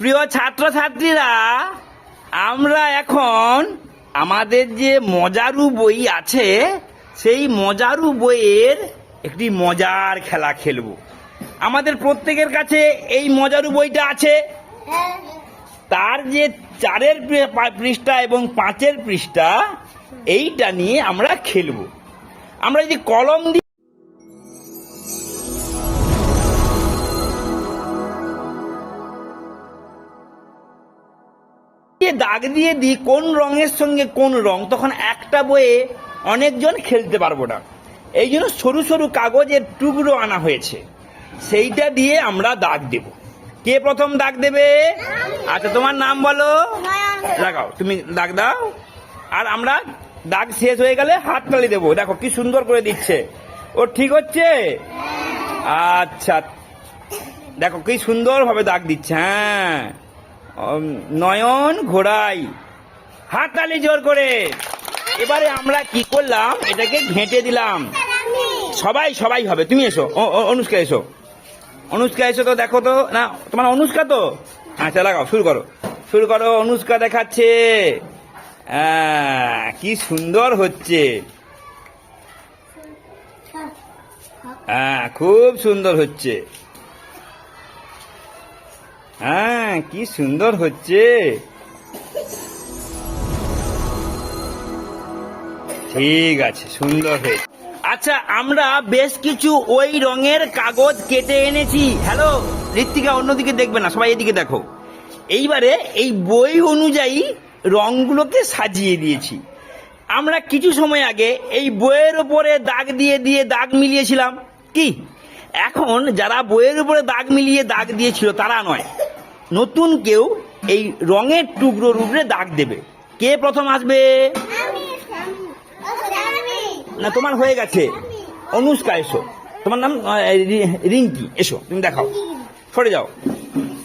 প্রিয় ছাত্রছাত্রীরা, আমরা এখন আমাদের যে মজারু বই আছে, সেই মজারু বইয়ের একটি মজার খেলা খেলব। আমাদের প্রত্যেকের কাছে এই মজারু বইটা আছে। তার যে চারের পৃষ্ঠা এবং পাঁচের পৃষ্ঠা, এইটা নিয়ে আমরা খেলব। আমরা যদি কলম দিয়ে দিয়ে দাগ দিয়ে দিই কোন রঙের সঙ্গে কোন রং তখন একটা বইয়ে অনেকজন খেলতে পারব না। এই জন্য সরু সরু কাগজের টুকরো আনা হয়েছে। সেইটা দিয়ে আমরা দাগ দেব। কে প্রথম দাগ দেবে? আচ্ছা তোমার নাম বলো? লাগাও তুমি দাগ দাও। আর আমরা দাগ শেষ হয়ে গেলে হাত তালি দেবো। দেখো কি সুন্দর করে দিচ্ছে। ও ঠিক হচ্ছে? আচ্ছা। দেখো কি সুন্দর ভাবে দাগ দিচ্ছে হ্যাঁ। নয়ন ঘোড়াই। হাত তালি জোর করে। এবারে আমরা কি করলাম? এটাকে ঘেঁটে দিলাম। সবাই সবাই হবে। তুমি এসো। অনুষ্কা এসো। অনুষ্কা এসো তো, দেখো তো। না, তোমার অনুষ্কা তো? আচ্ছা লাগাও, শুরু করো। শুরু করো, অনুষ্কা দেখাচ্ছে। কি সুন্দর হচ্ছে। খুব সুন্দর হচ্ছে। হ্যাঁ কি সুন্দর হচ্ছে। ঠিক আছে, সুন্দর হয়েছে। আচ্ছা আমরা বেশ কিছু ওই রঙের কাগজ কেটে এনেছি। হ্যালো ঋত্বিকা, অন্যদিকে দেখবে না, সবাই এদিকে দেখো। এইবারে এই বই অনুযায়ী রংগুলোকে সাজিয়ে দিয়েছি। আমরা কিছু সময় আগে এই বইয়ের উপরে দাগ দিয়ে দিয়ে দাগ মিলিয়েছিলাম। কি? এখন যারা বইয়ের উপরে দাগ মিলিয়ে দাগ দিয়েছিল, তারা নয়। নতুন কেউ এই রঙের টুকরোর উপরে দাগ দেবে। কে প্রথম আসবে? না তোমার হয়ে গেছে। অনুষ্কা এসো। তোমার নাম রিঙ্কি এসো। তুমি দেখাও। সরে যাও।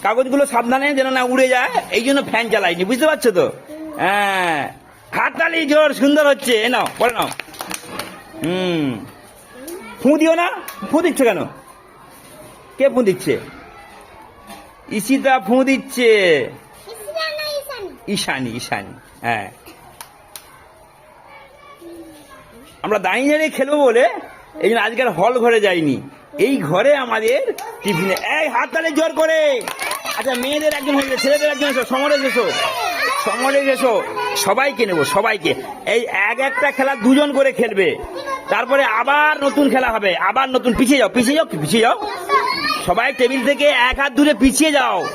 কাগজগুলো সাবধানে যেন না উড়ে যায় এই জন্য ফ্যান চালাইনি বুঝতে পারছ তো? হ্যাঁ। হাততালি জোর সুন্দর হচ্ছে। এ নাও পরে নাও। হুম। ফু দিও না। ফু দিচ্ছ কেন? কে ফু দিচ্ছে? ইসিতা ফু দিচ্ছে। ঈশানি। ঈশানি হ্যাঁ। আমরা দাঁড়িয়ে দাঁড়িয়ে খেলব বলে এই জন্য আজকাল হল ঘরে যাইনি। এই ঘরে আমাদের টিফিনে। এই হাত তালে জোর করে। আচ্ছা মেয়েদের একজন হয়েছে ছেলেদের একজন এসো সমরেশ এসো। সমরেশ এসো। সবাইকে নেব সবাইকে। এই এক একটা খেলা দুজন করে খেলবে। তারপরে আবার নতুন খেলা হবে আবার নতুন। পিছিয়ে যাও পিছিয়ে যাও পিছিয়ে যাও। সবাই টেবিল থেকে এক হাত দূরে পিছিয়ে যাও।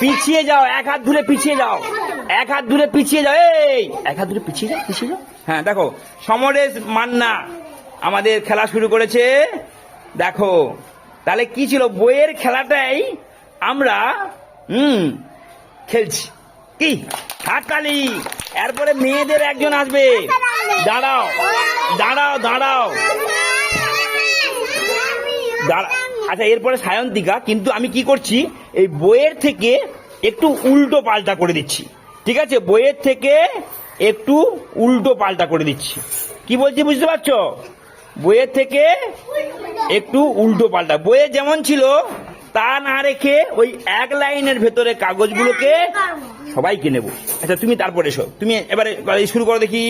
পিছিয়ে যাও, এক হাত দূরে পিছিয়ে যাও। এক হাত দূরে পিছিয়ে যাও, এই! এক হাত দূরে পিছিয়ে যাও পিছিয়ে যাও। হ্যাঁ দেখো, সমরেশ মান্না আমাদের খেলা শুরু করেছে। দেখো, তাহলে কি ছিল? বইয়ের খেলাটাই আমরা, হুম, খেলছি। কি? হাততালি। এরপরে মেয়েদের একজন আসবে। দাঁড়াও দাঁড়াও দাঁড়াও। দাঁড়া আচ্ছা এরপরে সায়ন্তিকা, কিন্তু আমি কি করছি? এই বইয়ের থেকে একটু উল্টো পাল্টা করে দিচ্ছি। ঠিক আছে? বইয়ের থেকে একটু উল্টো পাল্টা করে দিচ্ছি। কি বলছি বুঝতে পারছ? বইয়ের থেকে একটু উল্টো পাল্টা। বইয়ে যেমন ছিল, তা না রেখে ওই এক লাইনের ভেতরে কাগজগুলোকে সবাইকে নেব। আচ্ছা তুমি তারপরে এসো। তুমি এবারে শুরু করো দেখি।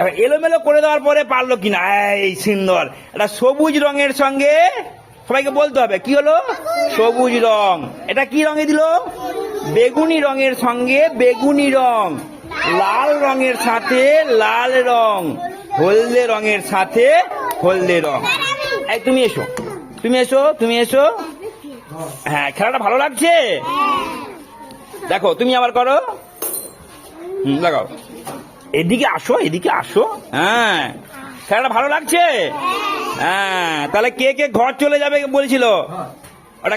এবার এলোমেলো করে দেওয়ার পরে পারল কিনা? এই সুন্দর। এটা সবুজ রঙের সঙ্গে সবাইকে বলতে হবে, কি হলো? সবুজ রং। এটা কি রঙে দিল? বেগুনি রঙের সঙ্গে বেগুনি রং। লাল রঙের সাথে লাল রং। হলদে রঙের সাথে হলদে রং। এই, তুমি এসো। তুমি এসো তুমি এসো। হ্যাঁ খেলাটা ভালো লাগছে? দেখো, তুমি আবার করো। লাগাও এদিকে আসো এদিকে আসো। হ্যাঁ খেলাটা ভালো লাগছে? হ্যাঁ তাহলে কে কে ঘর চলে যাবে বলেছিল? ওটা,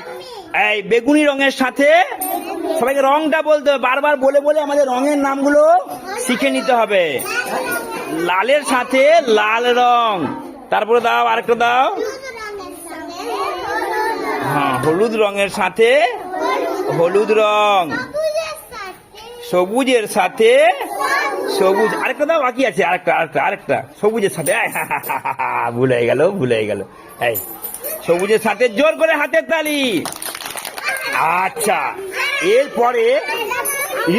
এই বেগুনি রঙের সাথে সবাইকে রংটা বলতে হবে, বারবার বলে বলে আমাদের রঙের নামগুলো শিখে নিতে হবে। লালের সাথে লাল রং। তারপরে দাও, আরেকটা দাও। হ্যাঁ হলুদ রঙের সাথে হলুদ রং। সবুজের সাথে সবুজ, আরেকটা দাও, বাকি আছে, আরেকটা আরেকটা আরেকটা। সবুজের সাথে ভুলে গেল ভুলে গেল। এই, সবুজের সাথে জোর করে হাতের তালি। আচ্ছা এরপরে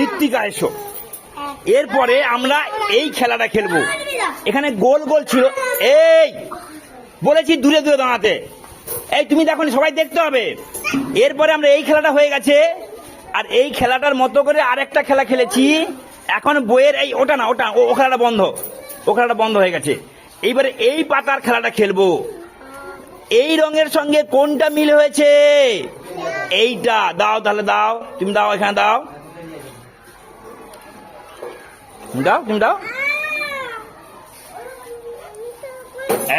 ঋত্বিকা, এসো। এরপরে আমরা এই খেলাটা খেলব। এখানে গোল গোল ছিল। এই, বলেছি দূরে দূরে দাঁড়াতে। এই, তুমি দেখো সবাই দেখতে হবে। এরপরে আমরা এই খেলাটা হয়ে গেছে। আর এই খেলাটার মতো করে আরেকটা খেলা খেলেছি। এখন বইয়ের এই ওটা না, ওটা, ও খেলাটা বন্ধ। ও খেলাটা বন্ধ হয়ে গেছে। এইবারে এই পাতার খেলাটা খেলব। এই রঙের সঙ্গে কোনটা মিল হয়েছে? এইটা। দাও তাহলে দাও। তুমি দাও, এখানে দাও। দাও, তুমি দাও।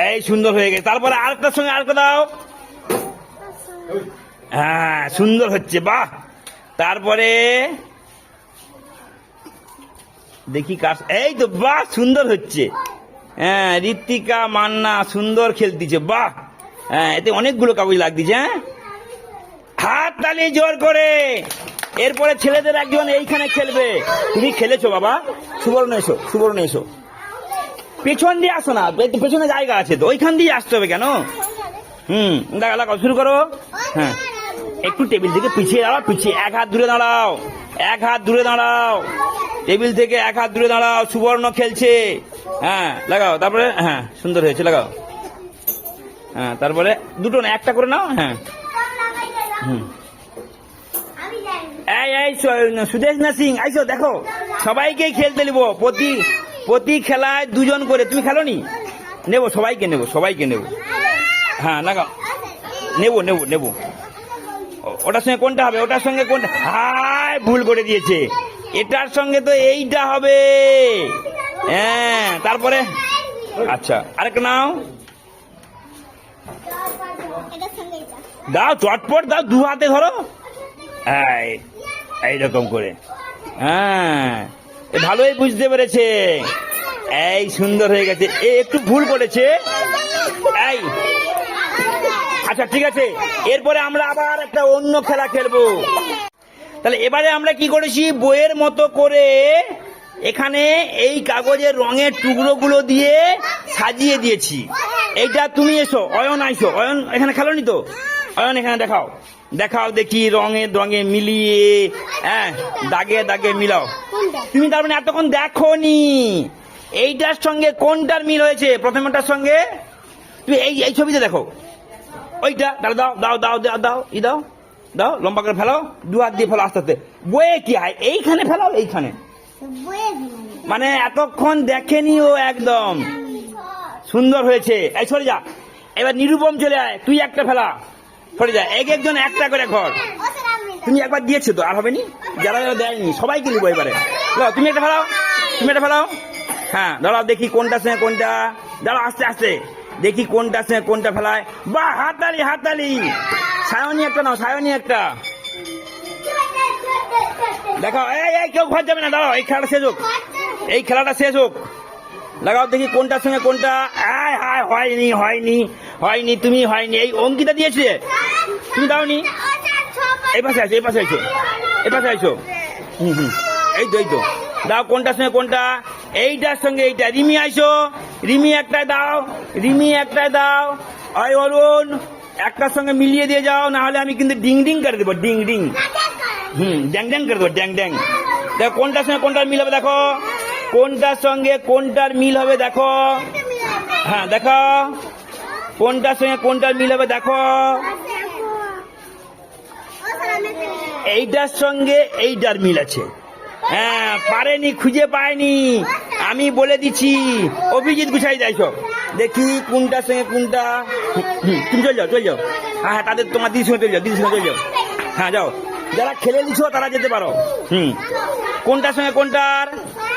এই সুন্দর হয়ে গেছে। তারপরে আরেকটার সঙ্গে আরেকটা দাও। হ্যাঁ সুন্দর হচ্ছে, বাহ। তারপরে দেখি কার এই তো বাহ, সুন্দর হচ্ছে। হ্যাঁ ঋত্বিকা মান্না সুন্দর খেলতিছে, বাহ। হ্যাঁ এতে অনেকগুলো কাগজ লাগতিছে হ্যাঁ? হাত তালি জোর করে। এরপরে ছেলেদের একজন এইখানে খেলবে। তুমি খেলেছো বাবা। সুবর্ণ এসো সুবর্ণ এসো। পেছন দিয়ে আসো না পে- পেছনে জায়গা আছে তো, ওইখান দিয়ে আসতে হবে কেন? হুম, দেখা লাগাও শুরু করো। হ্যাঁ একটু টেবিল থেকে পিছিয়ে দাঁড়াও, পিছিয়ে, এক হাত দূরে দাঁড়াও, এক হাত দূরে দাঁড়াও। টেবিল থেকে এক হাত দূরে দাঁড়াও, সুবর্ণ খেলছে। হ্যাঁ লাগাও, তারপরে হ্যাঁ সুন্দর হয়েছে, লাগাও। হ্যাঁ তারপরে দুটো না, একটা করে নাও হ্যাঁ। হুম। এই এই, সু- সুদেশ না সিং আইসো, দেখো, সবাইকে খেলতে নেব। প্রতি প্রতি খেলায় দুজন করে, তুমি খেলো নি? নেব, সবাইকে নেব সবাইকে নেব। হ্যাঁ লাগাও। নেব নেব নেব। ওটার সঙ্গে কোনটা হবে? ওটার সঙ্গে কোনটা? হাই, ভুল করে দিয়েছে। এটার সঙ্গে তো এইটা হবে। হ্যাঁ তারপরে? আচ্ছা আরেকটা নাও। দাও, চটপট দাও, দু হাতে ধরো। এই, এইরকম করে। হ্যাঁ ভালোই বুঝতে পেরেছে। এই, সুন্দর হয়ে গেছে। এ একটু ভুল করেছে এই আচ্ছা ঠিক আছে। এরপরে আমরা আবার একটা অন্য খেলা খেলব। তাহলে এবারে আমরা কি করেছি? বইয়ের মতো করে এখানে এই কাগজের রঙের টুকরোগুলো দিয়ে সাজিয়ে দিয়েছি। এইটা তুমি এসো, অয়ন আইসো। অয়ন, এখানে খেলোনি তো? অয়ন, এখানে দেখাও। দেখাও দেখি রঙে রঙে মিলিয়ে। হ্যাঁ দাগে দাগে মিলাও। তুমি তার মানে এতক্ষণ দেখো নি এইটার সঙ্গে কোনটার মিল হয়েছে? প্রথমটার সঙ্গে? তুমি এই এই ছবিতে দেখো। ওইটা দাও দাও দাও দাও দাও দাও, ই দাও। দাও, লম্বা করে ফেলাও, দু হাত দিয়ে ফেলো আস্তে আস্তে। বয়ে কি হয়? এইখানে ফেলাও, এইখানে। মানে এতক্ষণ দেখেনি ও একদম। সুন্দর হয়েছে। এই, সরে যা। এবার নিরুপম চলে আয়। তুই একটা ফেলা। সরে যা। এক একজন একটা করে ঘর। তুমি একবার দিয়েছ তো, আর হবে নি? যারা যারা দেয়নি, সবাইকে নিবো এবারে। তুমি একটা ফেলাও। তুমি একটা ফেলাও। হ্যাঁ দাঁড়াও, দেখি কোনটার সঙ্গে কোনটা। দাঁড়াও, আস্তে আস্তে। দেখি কোনটার সঙ্গে কোনটা ফেলায়। বা হাততালি হাততালি। সায়নি একটা নাও, সায়নি একটা। দেখো, এই এই, কেউ ঘর যাবে না, দাঁড়াও, এই খেলাটা শেষ হোক। এই খেলাটা শেষ হোক। লাগাও দেখি কোনটার সঙ্গে কোনটা, আয় হায় হয়নি হয়নি হয়নি, তুমি হয়নি। এই অঙ্কিতা দিয়েছে। তুমি দাওনি? এই পাশে আছো, এই পাশে আছো, এই পাশে আছো। হুম হুম, এই তো এই তো। দাও, কোনটার সঙ্গে কোনটা? এইটার সঙ্গে এইটা। রিমি আইসো। রিমি একটাই দাও, রিমি একটাই দাও। ওই অরুণ। একটার সঙ্গে মিলিয়ে দিয়ে যাও না হলে আমি কিন্তু ডিং ডিং করে দেবো, ডিং ডিং। হুম, ড্যাং ড্যাং করে দেবো, ড্যাং ড্যাং। দেখো কোনটার সঙ্গে কোনটার মিল হবে দেখো? কোনটার সঙ্গে কোনটার মিল হবে দেখো? হ্যাঁ দেখো। কোনটার সঙ্গে কোনটার মিল হবে দেখো? এইটার সঙ্গে এইটার মিল আছে। হ্যাঁ পারেনি, খুঁজে পায়নি। আমি বলে দিচ্ছি, অভিজিৎ গুছাই যাই সব। দেখি কোনটার সঙ্গে কোনটা। তুমি চলে যাও চলে যাও। হ্যাঁ হ্যাঁ তাদের তোমার দিদির সঙ্গে চলে যাও দিদির সঙ্গে চলে যাও। হ্যাঁ যাও। যারা খেলে দিছো তারা যেতে পারো। হুম। কোনটার সঙ্গে কোনটার?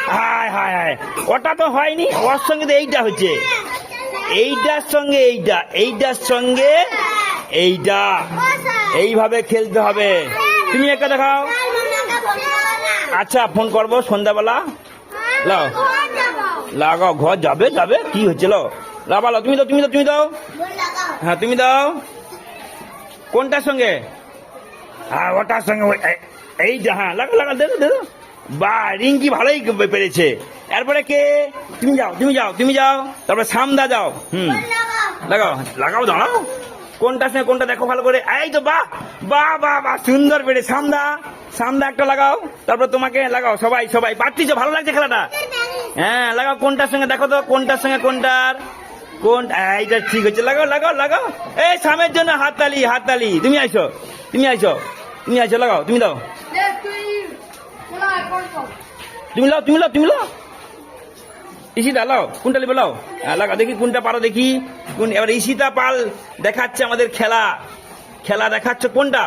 হায় হায় হায়। ওটা তো হয়নি ওর সঙ্গে তো এইটা হচ্ছে এইটার সঙ্গে এইটা এইটার সঙ্গে এইটা। এইভাবে খেলতে হবে। তুমি একটা দেখাও। আচ্ছা ফোন করব সন্ধ্যাবেলা। লাও। লাগাও ঘর যাবে যাবে? কি হচ্ছে লো লাগালো তুমি দাও তুমি দাও তুমি দাও। হ্যাঁ তুমি দাও। কোনটার সঙ্গে? হ্যাঁ ওটার সঙ্গে এই- এইটা হ্যাঁ লাগা লাগা দেখো দেখো বা, রিঙ্কি ভালোই পেরেছে। এরপরে কে? তুমি যাও তুমি যাও তুমি যাও। তারপরে সামদা যাও। হুম। লাগাও লাগাও, দাঁড়াও। কোনটার সঙ্গে, কোনটা দেখো ভালো করে? এই তো বাহ বা বাহ বাহ সুন্দর পেরে সামদা। সামদা একটা লাগাও। তারপর তোমাকে, লাগাও, সবাই সবাই। পারতিস ভালো লাগছে খেলাটা? হ্যাঁ লাগাও কোনটার সঙ্গে? দেখো তো কোনটার সঙ্গে কোনটার? কোন এইটা ঠিক হচ্ছে। লাগাও লাগাও লাগাও। এই সামের জন্য হাততালি হাততালি। তুমি আইসো তুমি আইসো তুমি আইসো লাগাও তুমি দাও। তুমি লাও তুমি লাও তুমি লাও। ইসিতা লাও কোনটা লিবে লাও। লাগাও দেখি কোনটা পারো দেখি। কোন এবার ইসিতা পাল দেখাচ্ছে আমাদের খেলা। খেলা দেখাচ্ছে কোনটা?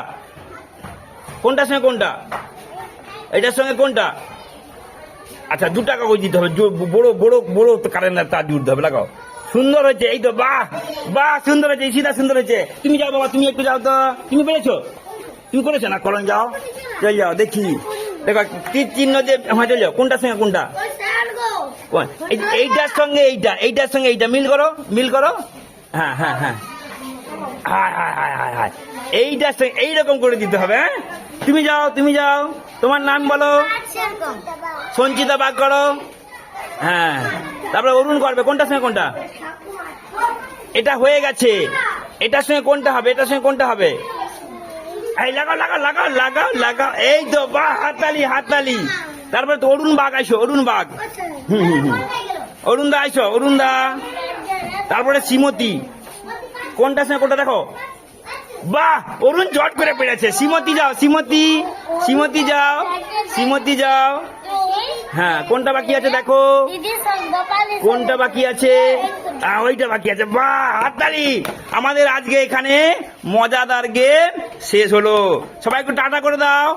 কোনটার সঙ্গে কোনটা? এটার সঙ্গে কোনটা? আচ্ছা দু টাকা করে দিতে হবে? বড় বড় বড় কারেন্টের তার জুড়তে হবে, লাগাও। সুন্দর হয়েছে, এই তো, বাহ বাহ, সুন্দর হয়েছে ইসিতা সুন্দর হয়েছে। তুমি যাও বাবা, তুমি একটু যাও তো। তুমি পেরেছ? তুমি করেছ না? কলম যাও। চল যাও, দেখি। দেখো তীর চিহ্ন যে হ্যাঁ চল যাও, কোনটার সঙ্গে কোনটা? কোন? এই- এইটার সঙ্গে এইটা, এইটার সঙ্গে এইটা, মিল করো মিল করো। হ্যাঁ হ্যাঁ হ্যাঁ। হায় হায় হায় হায় হায়। সঙ্গে এইরকম করে দিতে হবে হ্যাঁ? তুমি যাও তুমি যাও। তোমার নাম বলো। সঞ্চিতা বাগ করো। হ্যাঁ। তারপরে অরুণ করবে। কোনটার সঙ্গে কোনটা? এটা হয়ে গেছে। এটার সঙ্গে কোনটা হবে? এটার সঙ্গে কোনটা হবে? এই, লাগাও লাগাও লাগাও লাগাও লাগাও। এই তো বাহ হাততালি হাততালি। তারপরে তো অরুণ বাগ আইসো, অরুণ বাগ। হুম হুম হুম। অরুণ দা আইসো, অরুণ দা। তারপরে শ্রীমতী। কোনটার সঙ্গে কোনটা দেখো? বাহ, অরুণ চট করে পেরেছে। শ্রীমতী যাও, শ্রীমতী শ্রীমতী যাও শ্রীমতী যাও। হ্যাঁ কোনটা বাকি আছে দেখো? কোনটা বাকি আছে? ওইটা বাকি আছে। বাহ, হাততালি। আমাদের আজকে এখানে মজাদার গেম শেষ হলো। সবাই একটু টাটা করে দাও।